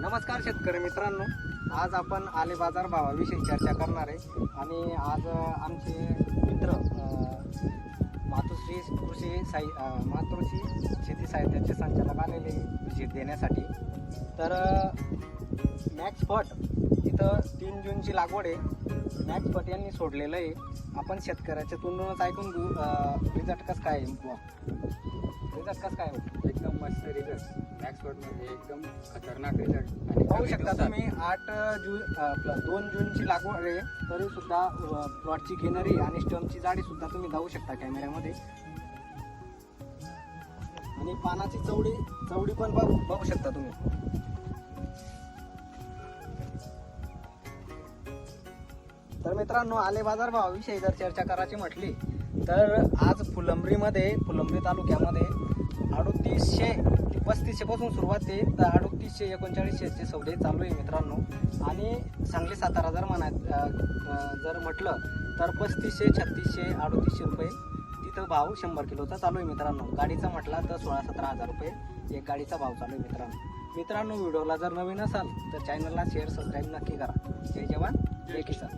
नमस्कार शेतकरी मित्रांनो. आज आपण आले बाजार भावाविषयी चर्चा करणार आहे. आणि आज आमचे मित्र मातोश्री कृषी साहि मातोश्री शेती साहित्याचे संचालक आलेले व्हिजिट देण्यासाठी. तर मॅक्स फट इथं तीन जूनची लागवड आहे. मॅक्स फट यांनी सोडलेलं आहे. आपण शेतकऱ्याच्या तोंडूनच ऐकून घेऊ. रिझल्ट कसं काय रिझल्ट कसं काय एकदम मस्त रिझल्ट एकदम खतरनाक रिझल्ट पाहू शकता तुम्ही आठ जून प्लस दोन जूनची लागवड आहे तरी सुद्धा प्लॉटची ग्रीनरी आणि स्टमची जाडी सुद्धा तुम्ही जाऊ शकता कॅमेऱ्यामध्ये आणि पानाची चवडी चवडी पण बघू बघू शकता तुम्ही. तर मित्रांनो आले बाजार भावाविषयी जर चर्चा करायची म्हटली तर आज फुलंब्रीमध्ये फुलंब्री तालुक्यामध्ये अडोतीसशे ते पासून सुरुवात आहे. तर अडोतीसशे एकोणचाळीसशेचे सौदे चालू आहे मित्रांनो. आणि सांगली सातारा जर म्हणा जर म्हटलं तर पस्तीसशे छत्तीसशे अडोतीसशे रुपये. तिथं भाव शंभर किलोचा चालू आहे मित्रांनो. गाडीचा म्हटला तर सोळा सतरा हजार रुपये. एक गाडीचा भाव चालू आहे मित्रांनो. मित्रांनो व्हिडिओला जर नवीन असाल तर चॅनलला शेअर सबस्क्राईब नक्की करा. जय जवान जय किसान.